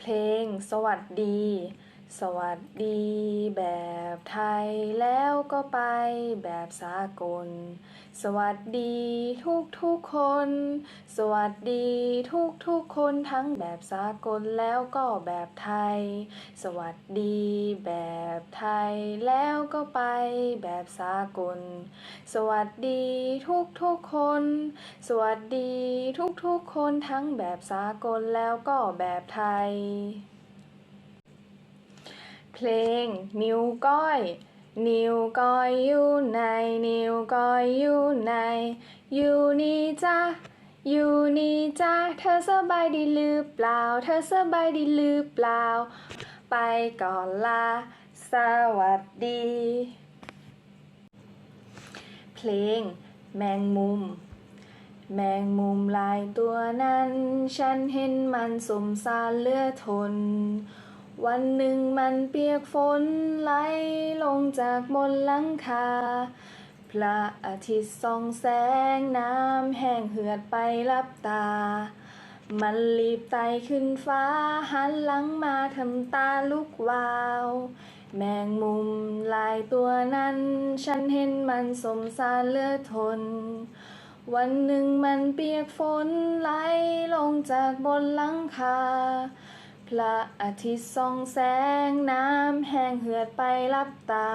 เพลง สวัสดี สวัสดีแบบไทยแล้วก็ไปแบบสากล สวัสดีทุกทุกคน สวัสดีทุกทุกคนทั้งแบบสากลแล้วก็แบบไทย สวัสดีแบบไทยแล้วก็ไปแบบสากล สวัสดีทุกทุกคน สวัสดีทุกทุกคนทั้งแบบสากลแล้วก็แบบไทย เพลง นิ้วก้อย นิ้วก้อยอยู่ไหนนิ้วก้อยอยู่ไหนอยู่นี่จ้าอยู่นี่จ้าเธอสบายดีหรือเปล่า เธอสบายดีหรือเปล่า ไปก่อนลาสวัสดี เพลง แมงมุม แมงมุมลายตัวนั้น ฉันเห็นมันสมสารเลือทน วันหนึ่งมันเปียกฝนไหลลงจากบนหลังคา พระอาทิตย์ส่องแสงน้ำแห้งเหือดไปลับตา มันรีบไต่ขึ้นฟ้าหันหลังมาทำตาลุกวาว แมงมุมลายตัวนั้น ฉันเห็นมันสมสารเลือทน วันหนึ่งมันเปียกฝนไหลลงจากบนหลังคา พระอาทิตย์ส่องแสงน้ำแห้งเหือดไปลับตา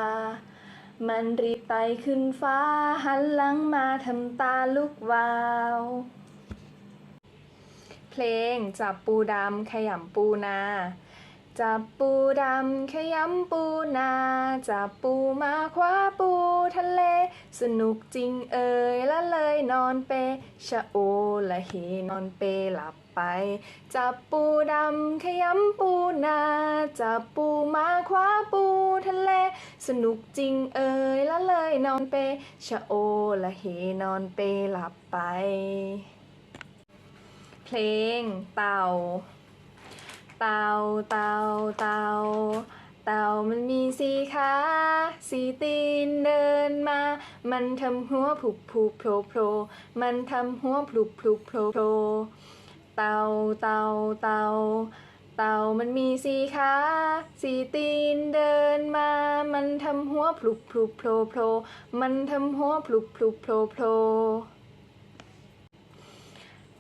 มันรีบไต่ขึ้นฟ้าหันหลังมาทำตาลุกวาว เพลงจับปูดำขยำปูนา จับปูดำขยำปูนา จับปูมาคว้าปูทะเล สนุกจริงเอ่ยละเลยนอนเป ชะโอละเฮนอนเปหลับ ไป จับปูดำขยำปูนา จับปูมาคว้าปูทะเล สนุกจริงเอ่ยละเลยนอนเป ชะโอละเฮนอนเปหลับไป เพลงเต่า เต่าเต่าเต่าเต่ามันมีสีขาสีตีนเดินมา มันทำหัวผุบผุบโผล่โผล่มันทำหัวผุบผุบโผล่โผล่ เต่าเต่าเต่าเต่ามันมีสีขาสีตีนเดินมา มันทำหัวผลุบผลุบโผล่โผล่มันทำหัวผลุบผลุบโผล่โผล่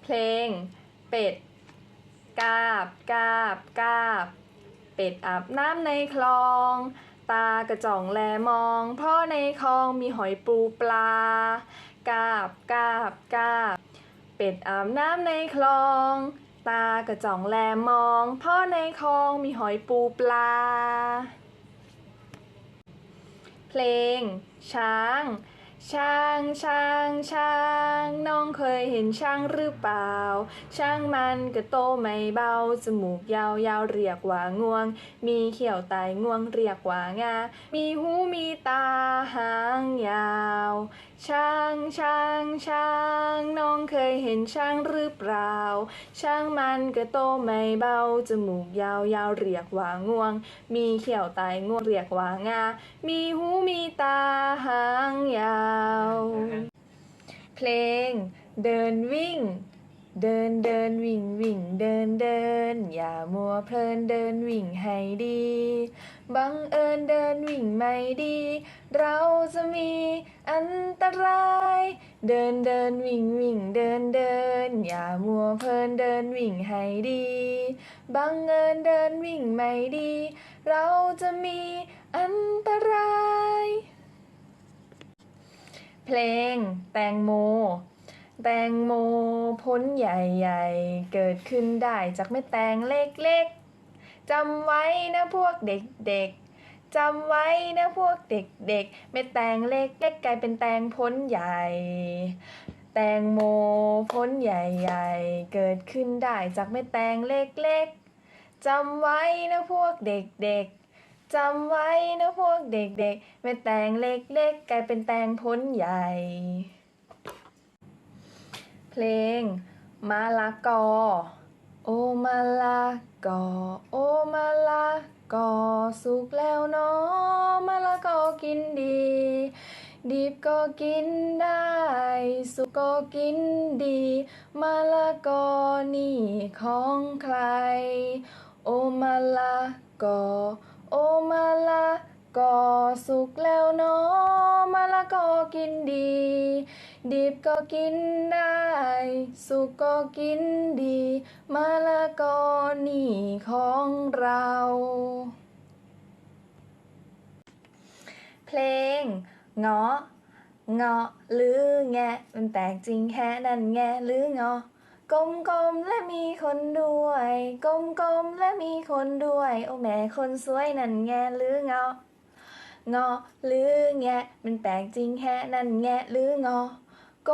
เพลง เป็ด กาบกาบกาบ เป็ดอาบน้ำในคลอง ตากระจ่องแลมอง เพราะในคลองมีหอยปูปลา กาบกาบกาบ เป็ดอาบน้ำในคลอง ตากระจ่องแลมองพราะในคลองมีหอยปูปลา เพลง ช้าง ช้างช้างช้างน้องเคยเห็นช้างหรือเปล่า ช้างมันกระโตไม่เบา จมูกยาวยาวเรียกว่างวง มีเขียวไตงวงเรียกว่างา มีหูมีตาหางยาวช้างช้างช้างน้องเคยเห็นช้างหรือเปล่า ช้างมันกระโตไม่เบาจมูกยาวยาวเรียกว่างวง มีเขียวไตงวงเรียกว่างา มีหูมีตาหางยาว เพลง เดินวิ่ง เดินเดินวิ่งวิ่งเดินเดิน อย่ามัวเพลินเดินวิ่งให้ดี บังเอิญเดินวิ่งไม่ดี เราจะมีอันตราย เดินเดินวิ่งวิ่งเดินเดิน อย่ามัวเพลินเดินวิ่งให้ดี บังเอิญเดินวิ่งไม่ดี เราจะมีอันตราย เพลงแตงโมแตงโมพ้นใหญ่ ๆ เกิดขึ้นได้จากเม็ดแตงเล็ก ๆ จำไว้นะพวกเด็กๆจำไว้นะพวกเด็กๆเม็ดแตงเล็กๆกกลายเป็นแตงพ้นใหญ่ แตงโมพ้นใหญ่ๆ เกิดขึ้นได้จากเม็ดแตงเล็กๆจำไว้นะพวกเด็กๆจำไว้นะพวกเด็กๆเม็ดแตงเล็กๆ กลายเป็นแตงพ้นใหญ่ เพลงมะละกอ โอมะละกอโอมะละกอสุกแล้วเนาะมะละกอกินดี ดิบก็กินได้ สุกก็กินดีมะละกอนี่ของใคร โอโอมาลากอโอมาลา กอสุกแล้วเนาะมะละกอกินดี ดิบก็กินได้ สุกก็กินดีมะละกอนี่ของเรา เพลงเงาะเงาะหรือแงะมันแปลกจริงแค่นั่นแงะหรือเงาะกลมๆและมีคนด้วย กลมๆและมีคนด้วย โอ้แม่คนสวยนั่นแงหรือเงาะ งาะหรือแงะ มันแปลกจริงแค่นั่นแงะ หรืองาะกล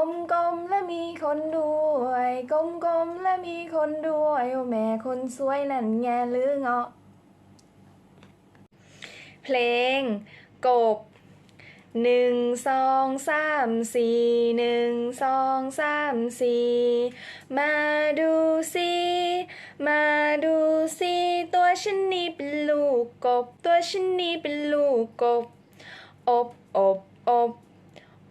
มๆและมีคนด้วย กลมๆและมีคนด้วยโอ้แม่คนสวยนั่นแงะ หรืองาะเพลง กบหนึ่งสองสามสี่หนึ่งสองสามสี่มาดูสิ มาดูสิตัวฉันนี่เป็นลูกกบ ตัวฉันนี่เป็นลูกกบ อบอบอบ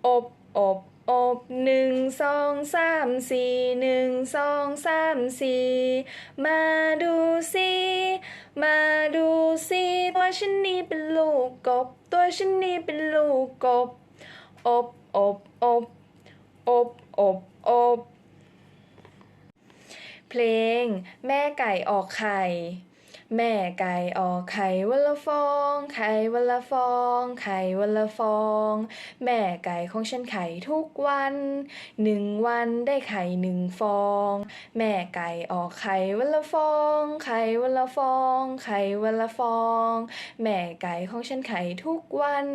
อบอบอบหนึ่งสองสามสี่หนึ่งสองสามสี่มาดูสิมาดูสิตัวฉันนี่เป็นลูกกบ ตัวฉันนี่เป็นลูกกบ อบอบอบอบอบอบ เพลง แม่ไก่ออกไข่ แม่ไก่ออกไข่วันละฟอง ไข่วันละฟอง ไข่วันละฟอง แม่ไก่ของฉันไข่ทุกวันหนึ่งวันได้ไข่หนึ่งฟอง แม่ไก่ออกไข่วันละฟอง ไข่วันละฟอง ไข่วันละฟอง แม่ไก่ของฉันไข่ทุกวัน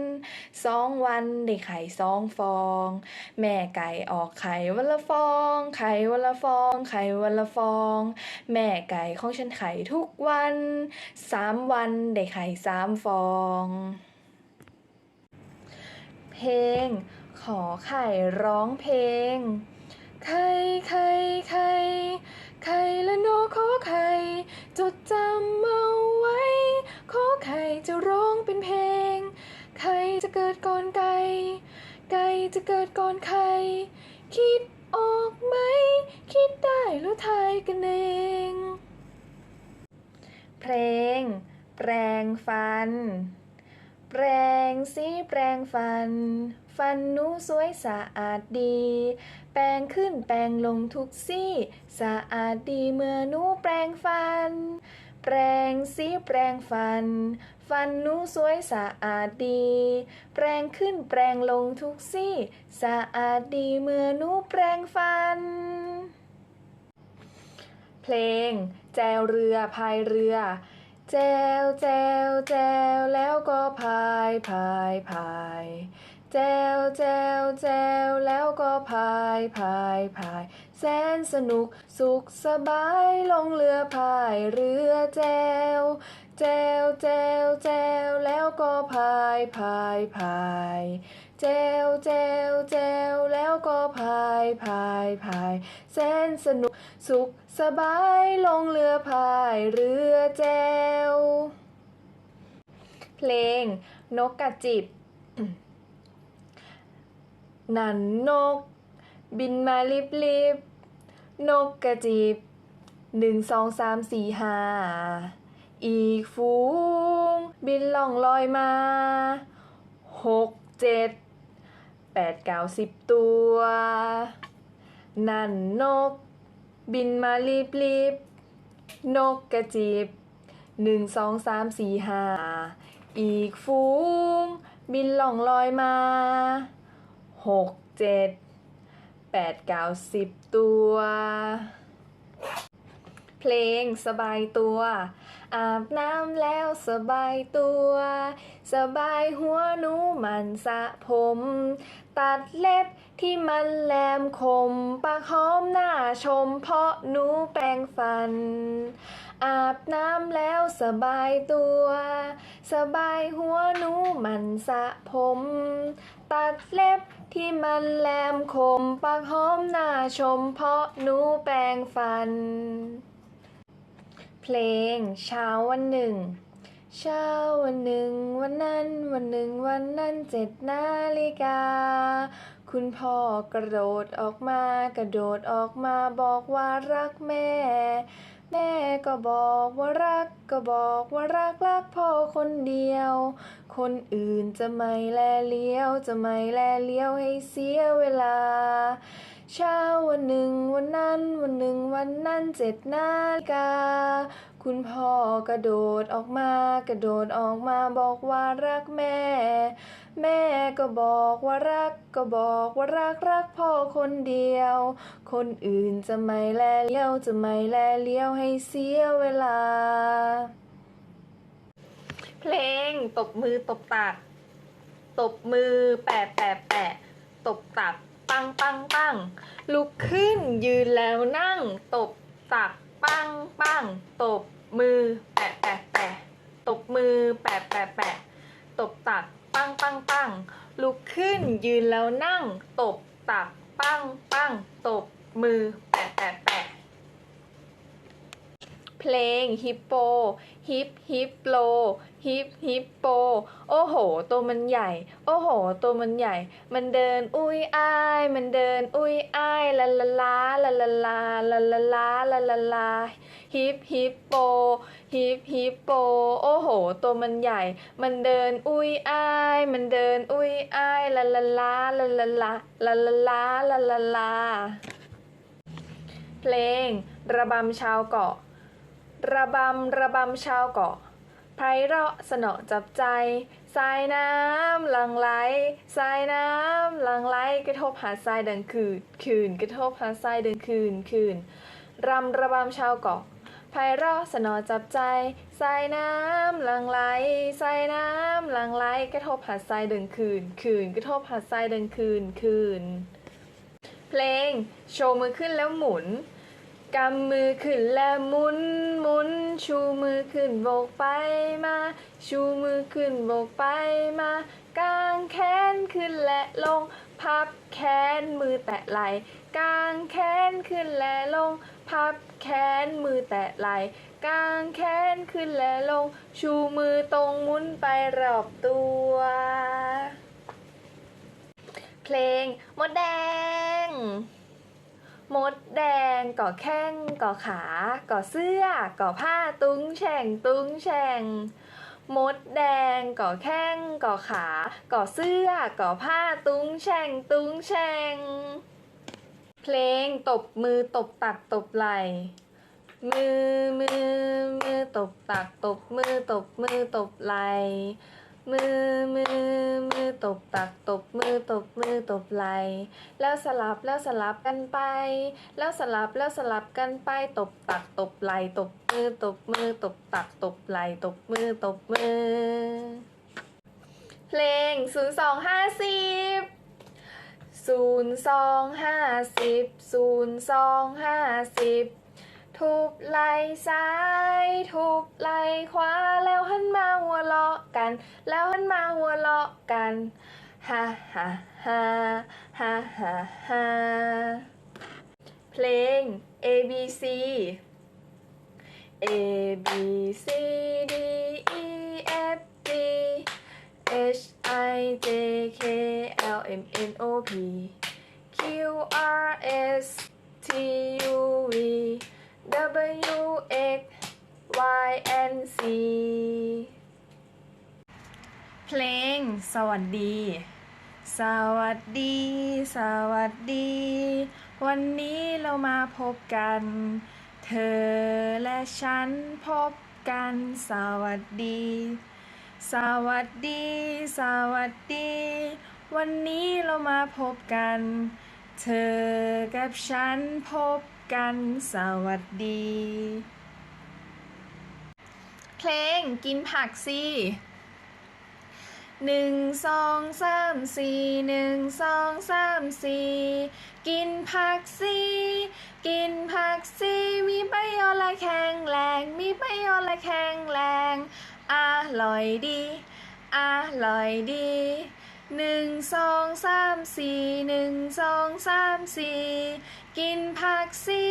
สองวันได้ไข่สองฟอง แม่ไก่ออกไข่วันละฟอง ไข่วันละฟอง ไข่วันละฟอง แม่ไก่ของฉันไข่ทุกวันสามวันได้ไข่สามฟอง เพลง ขอไข่ร้องเพลง ไข่ไข่ไข่ไข่และโนขอไข่จดจำเอาไว้ ขอไข่จะร้องเป็นเพลง ไข่จะเกิดก่อนไก่ ไก่จะเกิดก่อนไข่ คิดออกไหม คิดได้แล้วทายกันเอง เพลง แปรงฟัน แปรงสีแปรงฟัน ฟันนูสวยสะอาดดี แปรงขึ้นแปรงลงทุกซี่ สะอาดดีเมื่อนูแปรงฟัน แปรงสีแปรงฟัน ฟันนูสวยสะอาดดี แปรงขึ้นแปรงลงทุกซี่ สะอาดดีเมื่อนูแปรงฟัน เพลง แจวเรือพายเรือ แจวแจวแจวแล้วก็พายพายพายแจวแจวแจวแล้วก็พายพายพาย แสนสนุกสุขสบายลงเรือพายเรือแจวแจวแจวแจวแล้วก็พายพายพายแจวแจวแจวแล้วก็พายพายพาย แสนสนุกสุข สบายลงเรือพายเรือแจว เพลงนกกระจิบ นั่นนก บินมาลิบลิบนกกระจิบหนึ่งสองสามสี่ห้าอีกฟูง บินล่องลอยมาหกเจ็ดแปดเก้าสิบตัว นั่นนก บินมาลีบลีบนกกระจิบหนึ่งสองสามสี่ห้าอีกฟูง บินล่องลอยมาหกเจ็ดแปดเก้าสิบตัว เพลงสบายตัว อาบน้ำแล้วสบายตัว สบายหัวหนูมันสะผม ตัดเล็บ ที่มันแหลมคมปากหอมหน้าชม เพราะหนูแปรงฟัน อาบน้ำแล้วสบายตัว สบายหัวหนูมันสะผม ตัดเล็บที่มันแหลมคมปากหอมหน้าชม เพราะหนูแปรงฟัน เพลงเช้าวันหนึ่งเช้าวันหนึ่งวันนั้นวันหนึ่งวันนั้นเจ็ดนาฬิกา คุณพ่อกระโดดออกมากระโดดออกมาบอกว่ารักแม่แแม่ก็บอกว่ารักก็บอกว่ารักรักพ่อคนเดียว คนอื่นจะไม่แลเลี้ยว จะไม่แลเลี้ยวให้เสียเวลา เช้าวันหนึ่งวันนั้นวันหนึ่งวันนั้นเจ็ดนาฬิกา คุณพ่อกระโดดออกมากระโดดออกมาบอกว่ารักแม่ แม่ก็บอกว่ารักก็บอกว่ารักรักพ่อคนเดียว คนอื่นจะไม่แลเลี้ยวจะไม่แลเลี้ยวให้เสียเวลา เพลงตบมือตบตัก ตบมือแปะแปะแปะตบตักปังปังปังลุกขึ้นยืนแล้วนั่ง ตบตักปังปังตบ มือ แปะแปะแปะตบมือ แปะแปะแปะตบตัก ปังปังปังลุกขึ้นยืนแล้วนั่ง ตบตัก ปังปังตบมือ แปะแปะแปะ เพลงฮิปโปฮิปฮิปโลฮิปฮิปโปโอ้โห ตัวมันใหญ่ โอ้โห ตัวมันใหญ่ มันเดินอุ้ยอ้าย มันเดินอุ้ยอ้ายลาลาลาลาลาลาลาลาลาลาลาลาฮิปฮิปโปฮิปฮิปโปโอ้โห ตัวมันใหญ่ มันเดินอุ้ยอ้าย มันเดินอุ้ยอ้ายลาลาลาลาลาลาลาลาลาลาลาลาเพลงระบำชาวเกาะ ระบำระบำชาวเกาะไพเราะสนอจับใจ สายน้ำหลังไหล สายน้ำหลังไหลกระทบหาดทรายดังคืนคืน กระทบหาดทรายดังคืนคืนรำระบำชาวเกาะไพเราะสนอจับใจ สายน้ำหลังไหล สายน้ำหลังไหลกระทบหาดทรายดังคืนคืน กระทบหาดทรายดังคืนคืน เพลงโชว์มือขึ้นแล้วหมุน กำมือขึ้นและหมุนหมุน ชูมือขึ้นโบกไปมา ชูมือขึ้นโบกไปมากางแขนขึ้นและลง พับแขนมือแตะไหล่กางแขนขึ้นและลง พับแขนมือแตะไหล่กางแขนขึ้นและลง ชูมือตรงมุนไปรอบตัว เพลงมดแดง มดแดงก่อแข้งก่อขาก่อเสื้อก่อผ้าตุ้งแฉ่งตุ้งแฉ่งมดแดงก่อแข้งก่อขาก่อเสื้อก่อผ้าตุ้งแฉ่งตุ้งแฉ่งเพลงตบมือตบตักตบไหลมือมือมือตบตักตบมือตบมือตบไหล มือมือมือตบตักตบมือตบมือตบไหลแล้วสลับแล้วสลับกันไป แล้วสลับแล้วสลับกันไป ตบตักตบไหลตบมือตบมือตบตักตบไหลตบมือตบมือ เพลงศูนย์สองห้าสิบศูนย์สองห้าสิบศูนย์สองห้าสิบ ทุบไหลซ้าย ทุบไหลขวา แล้วหันมาหัวเราะกัน แล้วหันมาหัวเราะกันฮ่าฮ่าฮ่าฮ่าฮ่าฮ่าเพลง A B C A B C D E F G H I J K L M N O P Q R S T U V W X Y and Z เพลง สวัสดี สวัสดี สวัสดี วันนี้เรามาพบกัน เธอและฉันพบกัน สวัสดี สวัสดี สวัสดี วันนี้เรามาพบกัน เธอกับฉันพบ กันสวัสดี เพลงกินผักสิหนึ่งสองสามสี่หนึ่งสองสามสี่กินผักสิกินผักสิมีประโยชน์และแข็งแรง มีประโยชน์และแข็งแรง อร่อยดี อร่อยดี หนึ่งสองสามสี่หนึ่งสองสามสี่กินผักสิ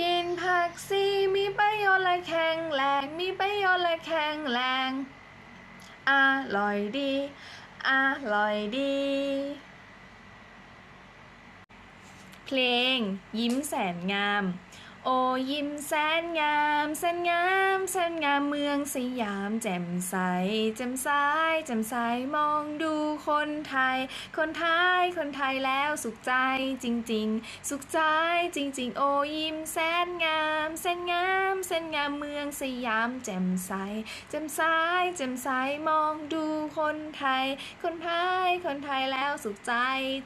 กินผักสิมีประโยชน์และแข็งแรงมีประโยชน์และแข็งแรงอร่อยดีอร่อยดี เพลงยิ้มแสนงาม โอยิ้มแสนงามแสนงามแสนงามเมืองสยาม แจ่มใส แจ่มใสแจ่มใสมองดูคนไทย คนไทยคนไทยแล้วสุขใจจริง ๆ สุขใจจริง ๆ โอยิ้มแสนงามแสนงามแสนงามเมืองสยาม แจ่มใส แจ่มใสแจ่มใสมองดูคนไทย คนไทยคนไทยแล้วสุขใจ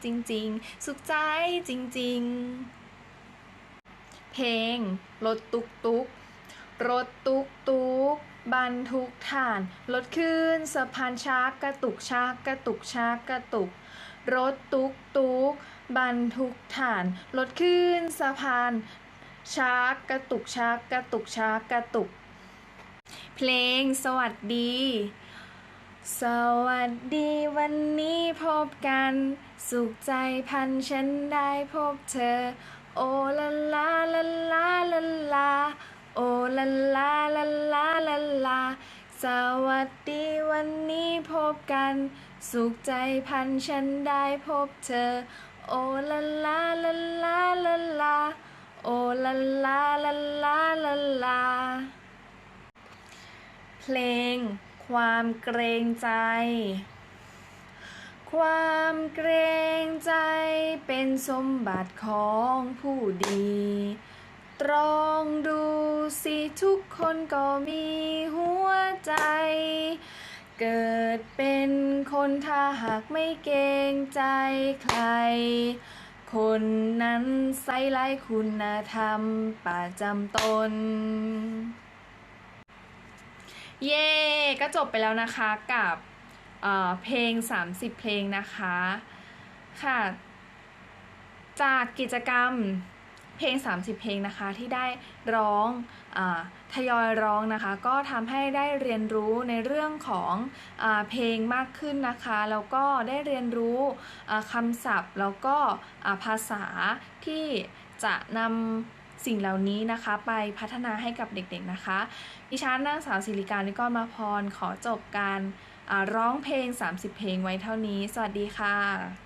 จริง ๆ สุขใจจริง ๆ เพลง รถตุกตุกรถตุกตุกบรรทุกถ่าน รถขึ้นสะพานชักกระตุกชักกระตุกชักกระตุก รถตุกตุกบรรทุกถ่าน รถขึ้นสะพานชักกระตุกชักกระตุกชักกระตุก เพลงสวัสดี สวัสดีวันนี้พบกัน สุขใจพันฉันได้พบเธอ โอลาลาลาลาลาลาโอลาลาลาลาลาลาสวัสดีวันนี้พบกัน สุขใจพันฉันได้พบเธอ โอลาลาลาลาลาลาโอลาลาลาลาลาลา เพลงความเกรงใจ ความเกรงใจเป็นสมบัติของผู้ดี ตรองดูสิทุกคนก็มีหัวใจ เกิดเป็นคนถ้าหากไม่เกรงใจใคร คนนั้นไซไลคุณธรรมประจำตนเย่ ก็จบไปแล้วนะคะกับ เพลง 30 เพลงนะคะค่ะ จากกิจกรรมเพลง 30 เพลงนะคะที่ได้ร้องอทยอยร้องนะคะ ก็ทำให้ได้เรียนรู้ในเรื่องของอเพลงมากขึ้นนะคะ แล้วก็ได้เรียนรู้คำศัพท์ แล้วก็ภาษาที่จะนำสิ่งเหล่านี้นะคะ ไปพัฒนาให้กับเด็กๆนะคะ ดิฉันนางสาวศิริการนิกรมาพรขอจบการ ร้องเพลง 30 เพลงไว้เท่านี้ สวัสดีค่ะ